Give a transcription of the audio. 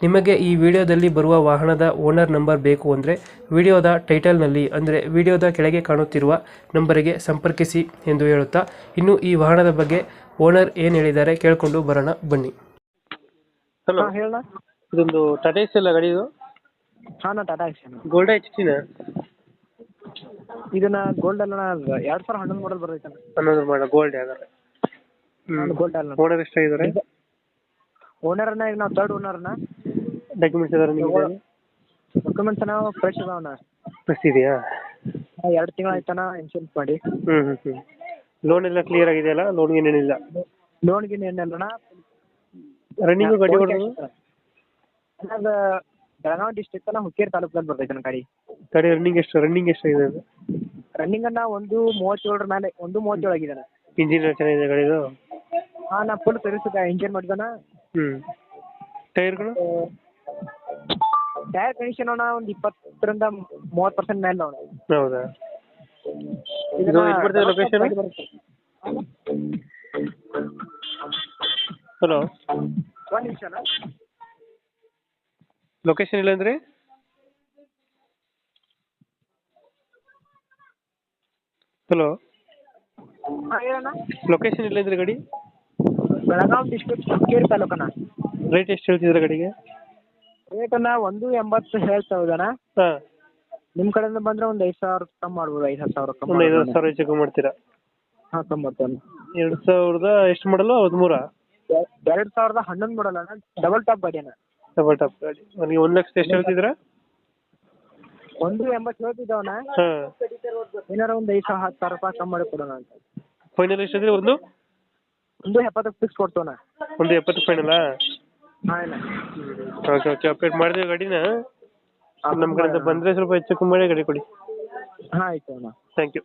ನಿಮಗೆ ಈ ವಿಡಿಯೋದಲ್ಲಿ ಬರುವ ವಾಹನದ ಓನರ್ ನಂಬರ್ ಬೇಕು ಅಂದರೆ ವಿಡಿಯೋದ ಟೈಟಲ್ನಲ್ಲಿ ಅಂದರೆ ವಿಡಿಯೋದ ಕೆಳಗೆ ಕಾಣುತ್ತಿರುವ ನಂಬರಿಗೆ ಸಂಪರ್ಕಿಸಿ ಎಂದು ಹೇಳುತ್ತಾ ಇನ್ನು ಈ ವಾಹನದ ಬಗ್ಗೆ ಓನರ್ ಏನು ಹೇಳಿದ್ದಾರೆ ಕೇಳಿಕೊಂಡು ಬರೋಣ ಬನ್ನಿ. ಹಲೋ. ಹೇಳ ಇದೊಂದು ಟಾಟಾ ಎಸ್ ಎಲ್ಲ ಗಾಡಿ ಇದು? ಹಾ ನಾ ಟಾಟಾ ಆಕ್ಷನ್ ಗೋಲ್ಡ್ ಎಚ್ ಟಿನ ಇದನ್ನ ಗೋಲ್ಡ್ ಅಲ್ಲ ಎರಡ್ ಸಾವಿರ ಹನ್ನೊಂದು ಮಾಡಲ್ ಬರ್ತೈತೆ ಅನ್ನೋದು ಮಾಡ ಗೋಲ್ಡ್ ಯಾವ್ದಾರೆ? ಗೋಲ್ಡ್ ಅಲ್ಲ ಓನರ್ ಎಷ್ಟಾಗಿದ್ದಾರೆ? ಓನರ್ನ ಈಗ ನಾವು ತರ್ಡ್ ಓನರ್ನ ಡಾಕ್ಯುಮೆಂಟ್ಸ್ ಇದಾರೆ ನಿಮಗೆ ಡಾಕ್ಯುಮೆಂಟ್ಸ್ ನಾವು ಫ್ರೆಶ್ ಅದಾವನ ಫ್ರೆಶ್ ಇದೆಯಾ? ಎರಡು ತಿಂಗಳ ಆಯ್ತಣ್ಣ ಇನ್ಶೂರೆನ್ಸ್ ಮಾಡಿ. ಹ್ಞೂ ಹ್ಞೂ ಹ್ಞೂ ಲೋನ್ ಎಲ್ಲ ಕ್ಲಿಯರ್ ಆಗಿದೆಯಲ್ಲ ಲೋನ್ಗೆ ಏನೇನಿಲ್ಲ ಏನಿಲ್ಲ? ಏನಿಲ್ಲಣ್ಣ ರನ್ನಿಂಗ್ ಗಾಡಿ ಹೊಡೆದು ಅದು ಬೆಳಗಾವಿ ಡಿಸ್ಟ್ರಿಕ್ಟ್ ಅಲ್ಲ ಹುಕ್ಕೇರಿ ತಾಲೂಕಲ್ಲಿ ಬರ್ತೈತೆ ನನ್ನ ಗಾಡಿ. ಗಾಡಿ ರನ್ನಿಂಗ್ ಎಷ್ಟು ರನ್ನಿಂಗ್ ಎಷ್ಟಾಗಿದೆ ಅದು? ರನ್ನಿಂಗ್ ಅನ್ನ ಒಂದು ಮೂವತ್ತೇಳರ ಮೇಲೆ ಒಂದು ಮೂವತ್ತೇಳು ಆಗಿದೆ ಇಂಜಿನ್ ಚೆನ್ನಾಗಿದೆ ಗಾಡಿದು ಹಾಂ ನಾ ಫುಲ್ ಸರ್ವಿಸ್ ಇಂಜಿನ್ ಮಾಡಿದಾನ ಹ್ಞೂ ಟೈರ್ಗಳು ಟೈರ್ ಕಂಡೀಷನ್ ಅಣ್ಣ ಒಂದು ಇಪ್ಪತ್ತರಿಂದ ಮೂವತ್ತು ಪರ್ಸೆಂಟ್ ಮೇಲೆ ಅಣ್ಣ ಹೌದಾ? ಇದು ಎಲ್ಲಿ ಬರ್ತದೆ ಲೊಕೇಶನ್ ಹಲೋ ಒಂದು ನಿಮಿಷನ ಲೊಕೇಶನ್ ಇಲ್ಲಂದ್ರೆ ಹಲೋ ಹಾಂ ಹೇಳಣ್ಣ. ಲೊಕೇಶನ್ ಇಲ್ಲಂದ್ರೆ ಗಡಿ ಗಾಡಿ? ಬೆಳಗಾವಿ ಡಿಸ್ಟ್ರಿಕ್ಟ್ ಹುಕ್ಕೇರಿ ತಾಲೂಕಣ್ಣ. ರೇಟ್ ಎಷ್ಟು ಹೇಳ್ತಿದ್ರೆ ಗಾಡಿಗೆ? ರೇಟನ್ನ ಒಂದು ಎಂಬತ್ತು ಹೇಳ್ತಾ ಇದ್ದಾನ. ಹಾಂ. ನಿಮ್ಮ ಕಡೆಯಿಂದ ಬಂದ್ರೆ ಒಂದ್ ಐದ್ ಸಾವಿರ ಕಮ್ ಮಾಡ್ಬೋದು ಐದ್ ಹತ್ತು ಸಾವಿರ ಕಮ್ಮಿ ಒಂದು ಐದು ಸಾವಿರ ಹೆಚ್ಚು ಕಮ್ಮಿ ಮಾಡ್ತೀರಾ? ಹಾ ಕಮ್ಮಿ ಮಾಡ್ತಾನೆ. ಎರಡು ಸಾವಿರದ ಎಷ್ಟು ಮಾಡಲ್ಲ ಹದಿಮೂರ? ಎರಡ್ ಸಾವಿರದ ಹನ್ನೊಂದು ಮಾಡಲ್ಲ ಅಣ್ಣ ಡಬಲ್ ಟಾಪ್ ಗಾಡಿ ಅಣ್ಣ. ಡಬಲ್ ಟಾಪ್ ಗಾಡಿ. ನನಗೆ ಒಂದು ಲಕ್ಷ ಎಷ್ಟು ಹೇಳ್ತಿದ್ರ ಒಂದು ಎಂಬತ್ತು ಹೇಳ್ತಿದ್ದವನ ಹಾಂ. ಏನಾರ ಒಂದು ಐದು ಸಾವಿರ ಹತ್ತು ಸಾವಿರ ರೂಪಾಯಿ ಕಮ್ಮಿ ಮಾಡಿ ಕೊಡೋಣ ಅಂತ. ಫೈನಲ್ ಎಷ್ಟಿದ್ರೆ ಒಂದು? ಒಂದು ಎಪ್ಪತ್ತಕ್ಕೆ ಫಿಕ್ಸ್ ಕೊಡ್ತವನ ಒಂದು ಎಪ್ಪತ್ತು ಫೈನಲಾ ಓಕೆ ಓಕೆ. ಅಪ್ಡೇಟ್ ಮಾಡಿದ್ರೆ ಗಾಡಿನ. ನಮ್ಮ ಕಡೆಯಿಂದ ಬಂದರೆ ಸ್ವಲ್ಪ ಹೆಚ್ಚು ಕಮ್ಮಿ ಮಾಡಿ ಗಾಡಿ ಕೊಡಿ. ಹಾಂ ಆಯ್ತು ಅಣ್ಣ. Thank you